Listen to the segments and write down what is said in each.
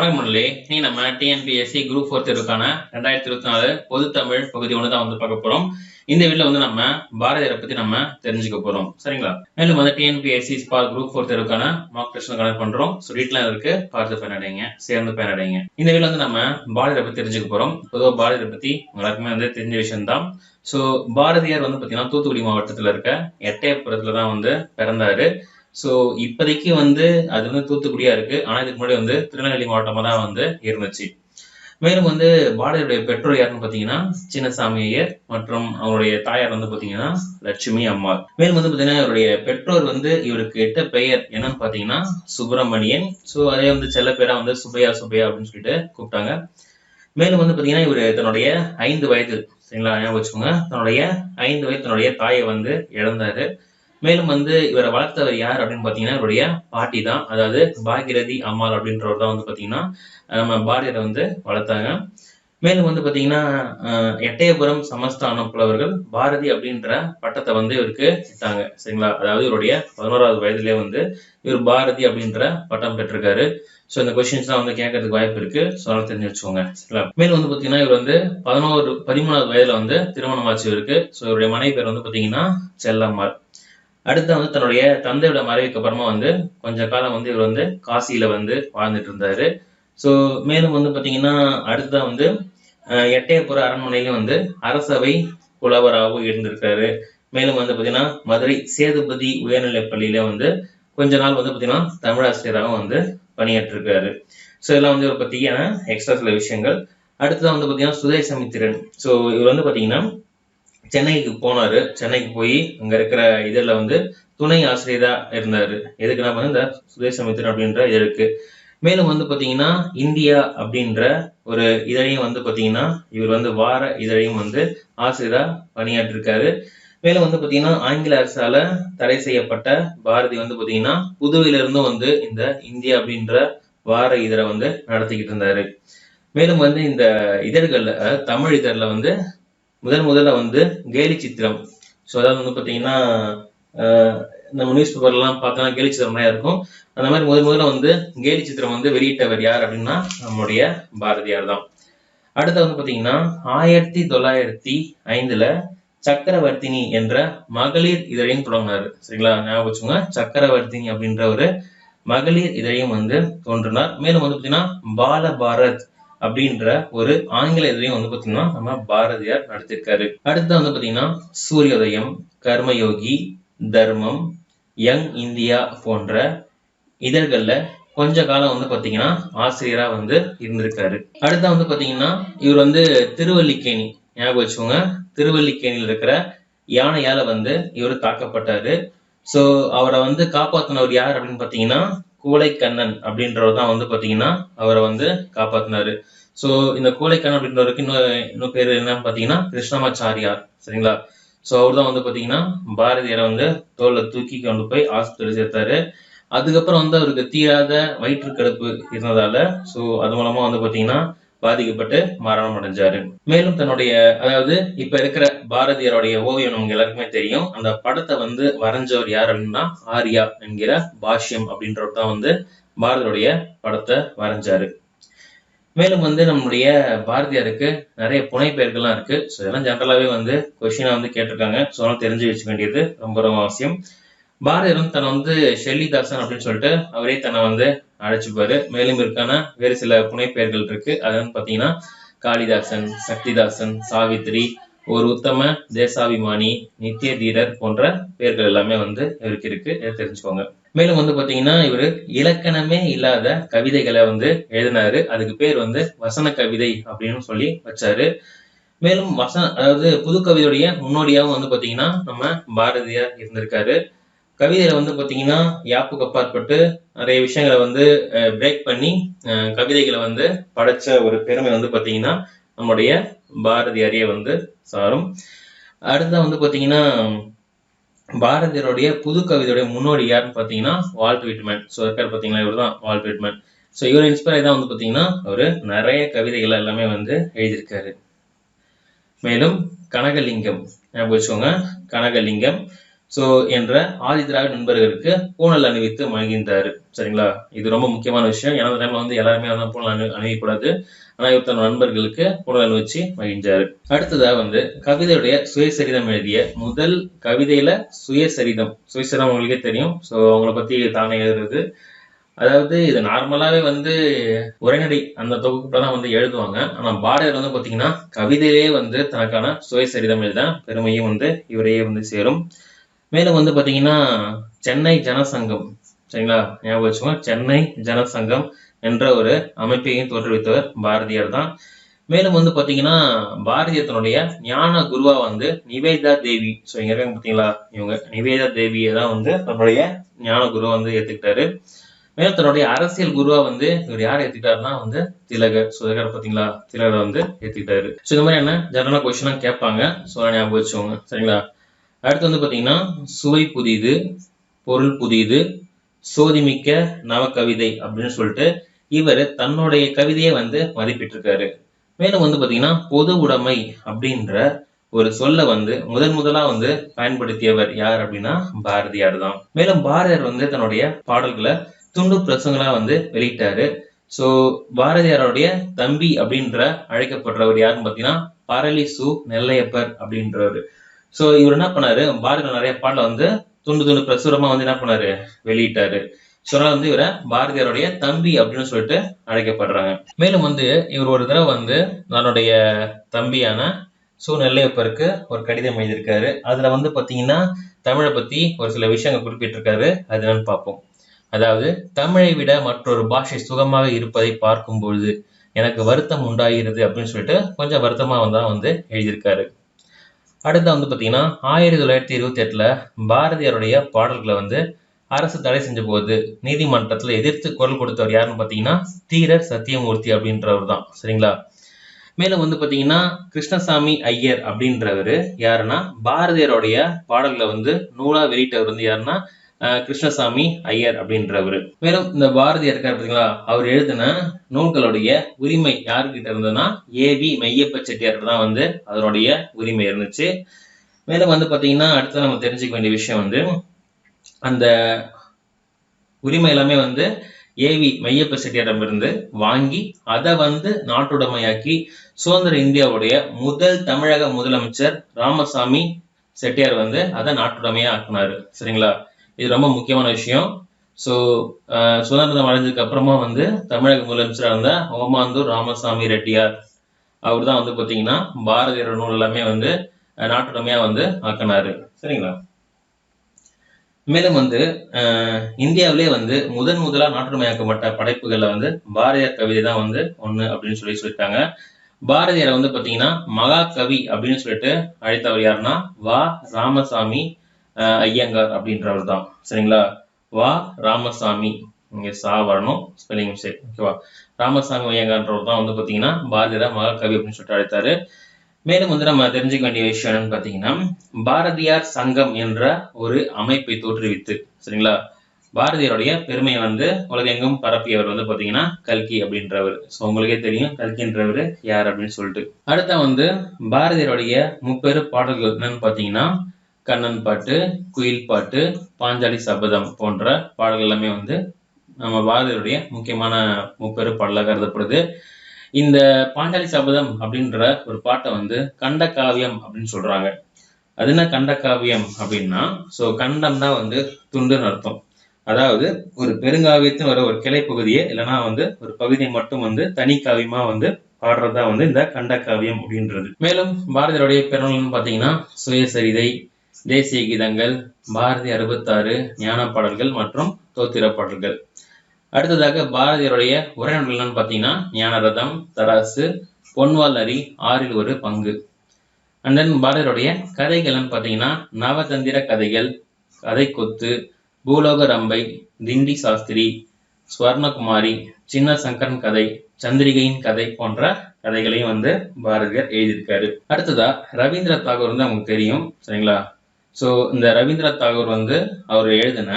வணக்கம் முரளி. நீ நம்ம டிஎன்பிஎஸ்சி குரூப் ஃபோர் தேர்வுக்கான ரெண்டாயிரத்தி இருபத்தி நாலு பொது தமிழ் பகுதி ஒன்று தான் வந்து பார்க்க போறோம். இந்த வீடியோல வந்து நம்ம பாரதியாரை பத்தி நம்ம தெரிஞ்சுக்க போறோம். சரிங்களா? மேலும் வந்து டிஎன்பிஎஸ்சி ஸ்பார் குரூப் ஃபோர் தேர்வுக்கான மார்க் டெஸ்ட் கனெக்ட் பண்றோம். ஸோ டீட்டெயில் இருக்கு. பார்த்து பயனடைங்க. சேர்ந்து பயனடைங்க. இந்த வீடியோல வந்து நம்ம பாரதியாரை பத்தி தெரிஞ்சுக்க போறோம். பொதுவாக பாரதியாரை பத்தி எல்லாருக்குமே வந்து தெரிஞ்ச விஷயம் தான் ஸோ பாரதியார் வந்து பாத்தீங்கன்னா தூத்துக்குடி மாவட்டத்துல இருக்க எட்டயபுரத்துல தான் வந்து பிறந்தாரு. ஸோ இப்போதைக்கு வந்து அது வந்து தூத்துக்குடியா இருக்கு. ஆனா இதுக்கு முன்னாடி வந்து திருநெல்வேலி மாவட்டமா தான் வந்து இருந்துச்சு. மேலும் வந்து பாரதியுடைய பெற்றோர் யாருன்னு பார்த்தீங்கன்னா சின்னசாமி ஐயர் மற்றும் அவருடைய தாயார் வந்து பார்த்தீங்கன்னா லட்சுமி அம்மாள். மேலும் வந்து பார்த்தீங்கன்னா இவருடைய பெற்றோர் வந்து இவருக்கு எட்ட பெயர் என்னன்னு பார்த்தீங்கன்னா சுப்பிரமணியன். ஸோ அதே வந்து செல்ல பேரா வந்து சுப்பையா சுப்பையா அப்படின்னு சொல்லிட்டு கூப்பிட்டாங்க. மேலும் வந்து பார்த்தீங்கன்னா இவர் தன்னுடைய ஐந்து வயது சரிங்களா ஞாபகம் வச்சுக்கோங்க. தன்னுடைய ஐந்து வயது தன்னுடைய தாயை வந்து இழந்தாரு. மேலும் வந்து இவரை வளர்த்தவர் யார் அப்படின்னு பாத்தீங்கன்னா இவருடைய பாட்டி தான் அதாவது பாகிரதி அம்மாள் அப்படின்றவர் தான் வந்து பாத்தீங்கன்னா நம்ம பாரதியரை வந்து வளர்த்தாங்க. மேலும் வந்து பாத்தீங்கன்னா அஹ், எட்டயபுரம் சமஸ்தானம் புலவர்கள் பாரதி அப்படின்ற பட்டத்தை வந்து இவருக்கு இட்டாங்க. சரிங்களா? அதாவது இவருடைய பதினோராவது வயதுலயே வந்து இவர் பாரதி அப்படின்ற பட்டம் பெற்றிருக்காரு. ஸோ இந்த கொஸ்டின்ஸ்லாம் வந்து கேட்கறதுக்கு வாய்ப்பு இருக்கு. ஸோ அதெல்லாம் தெரிஞ்சு வச்சுக்கோங்க. சரிங்களா? மேலும் வந்து பாத்தீங்கன்னா இவர் வந்து பதினோரு பதிமூணாவது வயதுல வந்து திருமணம் ஆச்சு இவருக்கு. ஸோ இவருடைய மனைவி பேர் வந்து பாத்தீங்கன்னா செல்லம்மாள். அடுத்து வந்து தன்னுடைய தந்தையோட மறைவுக்கு அப்புறமா வந்து கொஞ்ச காலம் வந்து இவர் வந்து காசியில வந்து வாழ்ந்துட்டு இருந்தாரு. ஸோ மேலும் வந்து பார்த்தீங்கன்னா அடுத்ததான் வந்து எட்டயபுர அரண்மனையிலும் வந்து அரசவை புலவராகவும் இருந்திருக்காரு. மேலும் வந்து பார்த்தீங்கன்னா மதுரை சேதுபதி உயர்நிலைப் பள்ளியில வந்து கொஞ்ச நாள் வந்து பார்த்தீங்கன்னா தமிழாசிரியராகவும் வந்து பணியாற்றிருக்காரு. ஸோ இதெல்லாம் வந்து இவர் பற்றியான எக்ஸ்ட்ரா சில விஷயங்கள். அடுத்ததான் வந்து பார்த்தீங்கன்னா சுதேசமித்திரன் ஸோ இவர் வந்து பார்த்தீங்கன்னா சென்னைக்கு போனாரு. சென்னைக்கு போய் அங்க இருக்கிற இதில் வந்து துணை ஆசிரியரா இருந்தாரு. எதுக்குன்னா வந்து இந்த சுதேசமித்திரன் அப்படின்ற இது இருக்கு. மேலும் வந்து பாத்தீங்கன்னா இந்தியா அப்படின்ற ஒரு இதழையும் வந்து பாத்தீங்கன்னா இவர் வந்து வார இதழையும் வந்து ஆசிரியரா பணியாற்றிருக்காரு. மேலும் வந்து பாத்தீங்கன்னா ஆங்கில அரசால தடை செய்யப்பட்ட பாரதி வந்து பாத்தீங்கன்னா புதுவையிலிருந்தும் வந்து இந்த இந்தியா அப்படின்ற வார இதழை வந்து நடத்திக்கிட்டு இருந்தாரு. மேலும் வந்து இந்த இதழ்கள்ல தமிழ் இதழில் வந்து முதன் முதல்ல வந்து கேலி சித்திரம். ஸோ அதாவது வந்து பார்த்தீங்கன்னா நம்ம நியூஸ் பேப்பர்லாம் பார்த்தோம்னா கேலி சித்திரம் நிறையா இருக்கும். அந்த மாதிரி முதல் முதல்ல வந்து கேலி சித்திரம் வந்து வெளியிட்டவர் யார் அப்படின்னா நம்முடைய பாரதியார் தான். அடுத்து வந்து பார்த்தீங்கன்னா ஆயிரத்தி தொள்ளாயிரத்தி ஐந்துல சக்கரவர்த்தினி என்ற மகளிர் இதழையும் தொடங்கினார். சரிங்களா? ஞாபகம் வச்சுக்கோங்க. சக்கரவர்த்தினி அப்படின்ற ஒரு மகளிர் இதழையும் வந்து தோன்றினார். மேலும் வந்து பார்த்தீங்கன்னா பால பாரத் அப்படின்ற ஒரு ஆங்கில இதையும் வந்து பாத்தீங்கன்னா நம்ம பாரதியார் நடத்திருக்காரு. அடுத்து வந்து பாத்தீங்கன்னா சூரியோதயம் கர்மயோகி தர்மம் யங் இந்தியா போன்ற இதழ்கள்ல கொஞ்ச காலம் வந்து பாத்தீங்கன்னா ஆசிரியரா வந்து இருந்திருக்காரு. அடுத்த வந்து பாத்தீங்கன்னா இவர் வந்து திருவல்லிக்கேணி ஞாபகம் வச்சுக்கோங்க திருவல்லிக்கேணியில் இருக்கிற யானையால வந்து இவர் தாக்கப்பட்டாரு. சோ அவரை வந்து காப்பாத்தினவர் யார் அப்படின்னு பாத்தீங்கன்னா கூலைக்கண்ணன் அப்படின்றவர் தான் வந்து பாத்தீங்கன்னா அவரை வந்து காப்பாத்தினாரு. சோ இந்த கூலைக்கண்ணன் அப்படின்றவருக்கு இன்னொரு இன்னொரு பேர் என்னன்னு பாத்தீங்கன்னா கிருஷ்ணமாச்சாரியார். சரிங்களா? சோ அவர் தான் வந்து பாத்தீங்கன்னா பாரதியாரை வந்து தோல்ல தூக்கி கொண்டு போய் ஆஸ்பத்திரி சேர்த்தாரு. அதுக்கப்புறம் வந்து அவருக்கு தீராத வயிற்றுக்கடுப்பு இருந்ததால சோ அது மூலமா வந்து பாத்தீங்கன்னா பாதிக்கப்பட்டு மரணம் அடைஞ்சாரு. மேலும் தன்னுடைய அதாவது இப்ப இருக்கிற பாரதியாருடைய ஓவியம் நமக்கு எல்லாருக்குமே தெரியும். அந்த படத்தை வந்து வரைஞ்சவர் யார் அப்படின்னா ஆர்யா என்கிற பாஷ்யம் அப்படின்றவர் தான் வந்து பாரதியுடைய படத்தை வரைஞ்சாரு. மேலும் வந்து நம்முடைய பாரதியாருக்கு நிறைய புனைப்பெயர்கள்லாம் இருக்கு. ஸோ இதெல்லாம் ஜென்ரலாகவே வந்து கொஷினா வந்து கேட்டிருக்காங்க. ஸோ அதெல்லாம் தெரிஞ்சு வச்சுக்க வேண்டியது ரொம்ப ரொம்ப அவசியம். பாரதியார் தன்னை வந்து ஷெல்லிதாசன் அப்படின்னு சொல்லிட்டு அவரே தன்னை வந்து அழைச்சிப்பாரு. மேலும் இருக்கான வேறு சில புனைப்பெயர்கள் இருக்கு. அது வந்து பாத்தீங்கன்னா காளிதாசன் சக்திதாசன் சாவித்ரி ஒரு உத்தம தேசாபிமானி நித்திய தீரர் போன்ற பெயர்கள் எல்லாமே வந்து இவருக்கு இருக்கு. இதை தெரிஞ்சுக்கோங்க. மேலும் வந்து பாத்தீங்கன்னா இவர் இலக்கணமே இல்லாத கவிதைகளை வந்து எழுதினாரு. அதுக்கு பேர் வந்து வசன கவிதை அப்படின்னு சொல்லி வச்சாரு. மேலும் வசன அதாவது புது கவிதையுடைய முன்னோடியாகவும் வந்து பாத்தீங்கன்னா நம்ம பாரதியார் இருந்திருக்காரு. கவிதையில வந்து பாத்தீங்கன்னா யாப்புக்கு அப்பாற்பட்டு நிறைய விஷயங்களை வந்து பிரேக் பண்ணி அஹ், கவிதைகளை வந்து படைச்ச ஒரு பெருமை வந்து பாத்தீங்கன்னா நம்முடைய பாரதியாரிய வந்து சாரும். அடுத்தா வந்து பார்த்தீங்கன்னா பாரதியருடைய புது கவிதையுடைய முன்னோடி யாருன்னு பாத்தீங்கன்னா வால்ட் விட்மேன். ஸோ இருக்கார் பாத்தீங்களா? இவர் தான் வால்ட் விட்மேன். ஸோ இவர் இன்ஸ்பயர் தான் வந்து பாத்தீங்கன்னா அவர் நிறைய கவிதைகள் எல்லாமே வந்து எழுதியிருக்காரு. மேலும் கனகலிங்கம் ஞாபகம் வச்சுக்கோங்க. கனகலிங்கம் சோ என்ற ஆதி திராவிட நண்பர்களுக்கு பூணல் அணிவித்து மகிழ்ந்தாரு சரிங்களா? இது ரொம்ப முக்கியமான விஷயம். ஏன்னா அந்த டைம்ல வந்து எல்லாருமே வந்து பூணல் அணி அணியக்கூடாது. ஆனால் இவர் தன் நண்பர்களுக்கு பூணல் அணிவிச்சு மகிழ்ந்தார் அடுத்ததாக வந்து கவிதையுடைய சுயசரிதம் எழுதிய முதல் கவிதையில சுயசரிதம். சுயசரிதம் உங்களுக்கே தெரியும். சோ அவங்கள பத்தி தானே எழுதுறது. அதாவது இது நார்மலாவே வந்து உரைநடை அந்த தொகுப்புல தான் வந்து எழுதுவாங்க. ஆனா பாரதியார் வந்து பார்த்தீங்கன்னா கவிதையிலேயே வந்து தனக்கான சுயசரிதம் எழுத பெருமையும் வந்து இவரையே வந்து சேரும். மேலும் வந்து பாத்தீங்கன்னா சென்னை ஜனசங்கம் சரிங்களா? ஞாபகம் வச்சுக்கோங்க. சென்னை ஜனசங்கம் என்ற ஒரு அமைப்பையும் தோற்றுவித்தவர் பாரதியார் தான். மேலும் வந்து பாத்தீங்கன்னா பாரதியத்தினுடைய ஞான குருவா வந்து நிவேதா தேவி. ஸோ இங்க இருக்காங்க பாத்தீங்களா? இவங்க நிவேதா தேவியை தான் வந்து தன்னுடைய ஞான குருவா வந்து ஏத்துக்கிட்டாரு. மேலும் தன்னுடைய அரசியல் குருவா வந்து இவர் யார் ஏத்துக்கிட்டாருன்னா வந்து திலகர். சுதகர் பாத்தீங்களா? திலகரை வந்து ஏத்துக்கிட்டாரு. ஸோ இந்த மாதிரி என்ன? ஜெனரல் கொஸ்டினா கேட்பாங்க. ஸோ ஞாபகம் வச்சுக்கோங்க. சரிங்களா? அடுத்து வந்து பாத்தீங்கன்னா சுவை புதியது பொருள் புதியது சோதிமிக்க நவகவிதை அப்படின்னு சொல்லிட்டு இவர் தன்னுடைய கவிதையை வந்து மதிப்பிட்டிருக்காரு. மேலும் வந்து பாத்தீங்கன்னா பொது உடைமை அப்படின்ற ஒரு சொல்ல வந்து முதன் முதலா வந்து பயன்படுத்தியவர் யார் அப்படின்னா பாரதியார் தான். மேலும் பாரதியார் வந்து தன்னுடைய பாடல்களை துண்டு பிரசங்களா வந்து வெளியிட்டாரு. சோ பாரதியாருடைய தம்பி அப்படின்ற அழைக்கப்படுறவர் யாருன்னு பாத்தீங்கன்னா பரளி சு நெல்லையப்பர் அப்படின்றவர். சோ இவர் என்ன பண்ணாரு? பாரதியார் நிறைய பாடல வந்து துண்டு துண்டு பிரசுரமா வந்து என்ன பண்ணாரு? வெளியிட்டாரு. ஸோ அதனால வந்து இவரை பாரதியாருடைய தம்பி அப்படின்னு சொல்லிட்டு அழைக்கப்படுறாங்க. மேலும் வந்து இவர் ஒரு தடவை வந்து தன்னுடைய தம்பியான சு நெல்லையப்பருக்கு ஒரு கடிதம் எழுதியிருக்காரு. அதுல வந்து பாத்தீங்கன்னா தமிழை பத்தி ஒரு சில விஷயங்கள் குறிப்பிட்டிருக்காரு. அது என்னன்னு பார்ப்போம். அதாவது தமிழை விட மற்றொரு பாஷை சுகமாக இருப்பதை பார்க்கும் பொழுது எனக்கு வருத்தம் உண்டாகிறது அப்படின்னு சொல்லிட்டு கொஞ்சம் வருத்தமா வந்தா வந்து எழுதியிருக்காரு. அடுத்து வந்து பார்த்தீங்கன்னா ஆயிரத்தி தொள்ளாயிரத்தி இருபத்தி எட்டில் பாரதியாருடைய பாடல்களை வந்து அரசு தடை செஞ்ச போது நீதிமன்றத்தில் எதிர்த்து குரல் கொடுத்தவர் யாருன்னு பார்த்தீங்கன்னா தீரர் சத்தியமூர்த்தி அப்படின்றவர் தான். சரிங்களா? மேலும் வந்து பார்த்தீங்கன்னா கிருஷ்ணசாமி ஐயர் அப்படின்றவர் யாருன்னா பாரதியாருடைய பாடல்களை வந்து நூலாக வெளியிட்டவர் வந்து யாருன்னா கிருஷ்ணசாமி ஐயர் அப்படின்றவர். மேலும் இந்த பாரதியார் இருக்கார் பார்த்தீங்களா அவர் எழுதின நூல்களுடைய உரிமை யாருக்கிட்ட இருந்ததுன்னா ஏவி மெய்யப்ப செட்டியார்கிட்ட தான் வந்து அதனுடைய உரிமை இருந்துச்சு. மேலும் வந்து பார்த்தீங்கன்னா அடுத்து நம்ம தெரிஞ்சுக்க வேண்டிய விஷயம் வந்து அந்த உரிமை எல்லாமே வந்து ஏவி மையப்ப செட்டியாரிடமிருந்து வாங்கி அதை வந்து நாட்டுடைமையாக்கி சுதந்திர இந்தியாவுடைய முதல் தமிழக முதலமைச்சர் ராமசாமி செட்டியார் வந்து அதை நாட்டுடைமையா ஆக்குனாரு சரிங்களா? இது ரொம்ப முக்கியமான விஷயம். ஸோ சுதந்திரம் அடைஞ்சதுக்கு அப்புறமா வந்து தமிழக முதலமைச்சராக இருந்த ஓமாந்தூர் ராமசாமி ரெட்டியார். அவர் தான் வந்து பார்த்தீங்கன்னா பாரதியார் நூல் எல்லாமே வந்து நாட்டுடமையாக வந்து ஆக்கினாரு. சரிங்களா? மேலும் வந்து இந்தியாவிலே வந்து முதன் முதலா நாட்டுடைமையாக்கப்பட்ட படைப்புகளில் வந்து பாரதியார் கவிதை தான் வந்து ஒண்ணு அப்படின்னு சொல்லி சொல்லிட்டாங்க பாரதியாரை வந்து பாத்தீங்கன்னா மகாகவி அப்படின்னு சொல்லிட்டு அழைத்தவர் யாருன்னா வா. ராமசாமி ஐயங்கார் அப்படின்றவர் தான். சரிங்களா? வா ராமசாமி. இங்க சா வரணும். ஸ்பெல்லிங் மிஸ்டேக் ஓகேவா ராமசாமி ஐயங்கார்ன்றவர் தான் வந்து பாத்தீங்கன்னா பாரதியார் மகாகவி அப்படின்னு சொல்லிட்டு அழைத்தாரு. மேலும் வந்து நம்ம தெரிஞ்சுக்க வேண்டிய விஷயம் என்னன்னு பாத்தீங்கன்னா பாரதியார் சங்கம் என்ற ஒரு அமைப்பை தோற்றுவித்து சரிங்களா? பாரதியாருடைய பெருமையை வந்து உலகெங்கும் பரப்பியவர் வந்து பாத்தீங்கன்னா கல்கி அப்படின்றவர். ஸோ உங்களுக்கே தெரியும் கல்கின்றவர் யார் அப்படின்னு சொல்லிட்டு. அடுத்த வந்து பாரதியாருடைய முப்பெரு பாடல்கள் என்னன்னு பாத்தீங்கன்னா கண்ணன் பாட்டு குயில் பாட்டு பாஞ்சாலி சபதம் போன்ற பாடல்கள் எல்லாமே வந்து நம்ம பாரதியருடைய முக்கியமான முப்பெரு பாடலாக கருதப்படுது. இந்த பாஞ்சாலி சபதம் அப்படின்ற ஒரு பாட்டை வந்து கண்ட காவியம் அப்படின்னு சொல்றாங்க. அது என்ன கண்ட காவியம் அப்படின்னா ஸோ கண்டம் தான் வந்து துண்டுன்னு அர்த்தம். அதாவது ஒரு பெருங்காவியத்தின் வர ஒரு கிளை பகுதியை இல்லைன்னா வந்து ஒரு பகுதியை மட்டும் வந்து தனி காவியமா வந்து பாடுறதா வந்து இந்த கண்ட காவியம் அப்படின்றது. மேலும் பாரதியருடைய பிறநூல்னு பார்த்தீங்கன்னா சுயசரிதை தேசிய கீதங்கள் பாரதி அறுபத்தாறு ஞான பாடல்கள் மற்றும் தோத்திர பாடல்கள் அடுத்ததாக பாரதியருடைய உரைநடல்கள்னு பார்த்தீங்கன்னா ஞானரதம் தராசு பொன்வால் அரி ஆறில் ஒரு பங்கு. அண்ட் தென் பாரதியருடைய கதைகள்னு பார்த்தீங்கன்னா நவதந்திர கதைகள் கதை கொத்து பூலோக ரம்பை திண்டி சாஸ்திரி ஸ்வர்ணகுமாரி சின்ன சங்கரன் கதை சந்திரிகையின் கதை போன்ற கதைகளையும் வந்து பாரதியார் எழுதியிருக்காரு. அடுத்ததா ரவீந்திர தாகூர் வந்து நமக்கு தெரியும் சரிங்களா? ஸோ இந்த ரவீந்திரநாத் தாகூர் வந்து அவர் எழுதின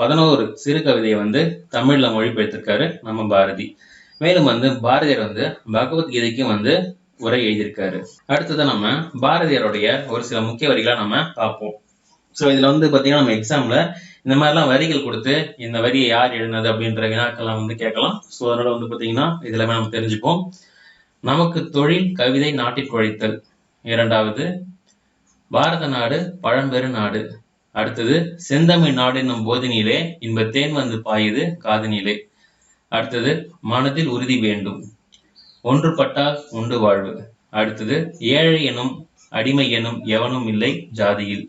பதினோரு சிறு கவிதையை வந்து தமிழில் மொழிபெயர்த்திருக்காரு நம்ம பாரதி. மேலும் வந்து பாரதியார் வந்து பகவத்கீதைக்கும் வந்து உரை எழுதியிருக்காரு. அடுத்தது நம்ம பாரதியாருடைய ஒரு சில முக்கிய வரிகளை நம்ம பார்ப்போம். ஸோ இதில் வந்து பார்த்தீங்கன்னா நம்ம எக்ஸாமில் இந்த மாதிரிலாம் வரிகள் கொடுத்து இந்த வரியை யார் எழுதினது அப்படின்ற வினாக்கள்லாம் வந்து கேட்கலாம். ஸோ அதனால வந்து பார்த்தீங்கன்னா இது எல்லாமே நம்ம தெரிஞ்சுப்போம். நமக்கு தொழில் கவிதை நாட்டிற்கு உழைத்தல். இரண்டாவது பாரத நாடு பழம்பெரு நாடு. அடுத்தது செந்தமிழ் நாடு என்னும் போதினிலே இன்ப தேன் வந்து பாயுது காதனிலே அடுத்தது மனதில் உறுதி வேண்டும். ஒன்றுபட்டால் உண்டு வாழ்வு. அடுத்தது ஏழை எனும் அடிமை எனும் எவனும் இல்லை ஜாதியில்.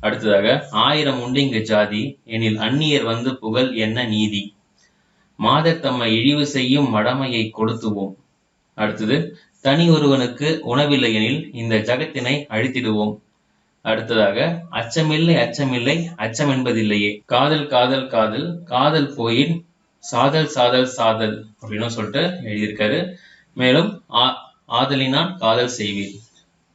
அடுத்ததாக ஆயிரம் உண்டு இங்கு ஜாதி எனில் அந்நியர் வந்து புகழ் என்ன நீதி. மாதர் தம்மை இழிவு செய்யும் மடமையை கொடுத்துவோம். அடுத்தது தனி ஒருவனுக்கு உணவில்லை எனில் இந்த ஜகத்தினை அழித்திடுவோம். அடுத்ததாக அச்சமில்லை அச்சமில்லை அச்சம் என்பதில்லையே. காதல் காதல் காதல் காதல் போயின் சாதல் சாதல் சாதல் அப்படின்னு சொல்லிட்டு எழுதியிருக்காரு. மேலும் ஆ- ஆதலினால் காதல் செய்வீர்.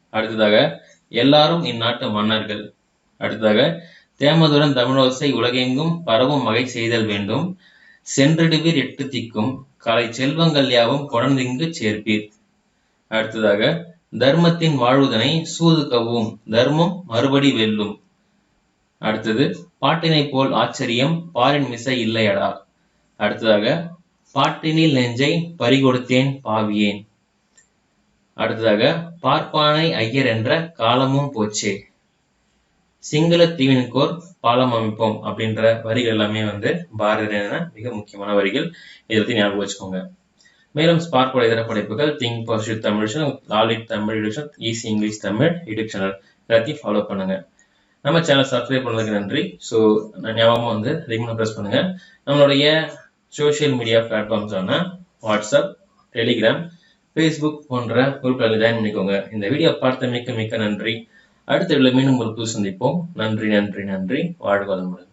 அடுத்ததாக எல்லாரும் இந்நாட்டு மன்னர்கள். அடுத்ததாக தேமதுடன் தமிழோசை உலகெங்கும் பரவும் வகை செய்தல் வேண்டும். சென்றடுவீர் எட்டு திக்கும். கலை செல்வங்கள் யாவும் குழந்தைங்கு சேர்ப்பீர். அடுத்ததாக தர்மத்தின் வாழ்வுதனை சூது கவ்வும் தர்மம் மறுபடி வெல்லும். அடுத்தது பாட்டினை போல் ஆச்சரியம் பாரின் மிசை இல்லையடா. அடுத்ததாக பாட்டினில் நெஞ்சை பறிகொடுத்தேன் பாவியேன். அடுத்ததாக பார்ப்பானை ஐயர் என்ற காலமும் போச்சே. சிங்கள தீவினுக்கோர் பாலம் அமைப்போம் அப்படின்ற வரிகள் எல்லாமே வந்து பாரதியான மிக முக்கியமான வரிகள். இதை பற்றி ஞாபகம் வச்சுக்கோங்க. மேலும் ஸ்பார்க் இதர படைப்புகள் think positive Tamil லாலிட் Tamil edition easy English Tamil YouTube channel எல்லாத்தையும் ஃபாலோ பண்ணுங்க. நம்ம சேனல் சப்ஸ்கிரைப் பண்ணதுக்கு நன்றி. ஸோ ஞாபகமாக வந்து ரிங்னு ப்ரெஸ் பண்ணுங்க. நம்மளுடைய சோஷியல் மீடியா பிளாட்ஃபார்ம்ஸான வாட்ஸ்அப் டெலிகிராம் ஃபேஸ்புக் போன்ற குரூப்ல ஜாயின் பண்ணிக்கோங்க. இந்த வீடியோ பார்த்த மிக்க மிக்க நன்றி. அடுத்த வீடியோ மீண்டும் ஒரு புது சந்திப்போம். நன்றி நன்றி நன்றி. வாழ்க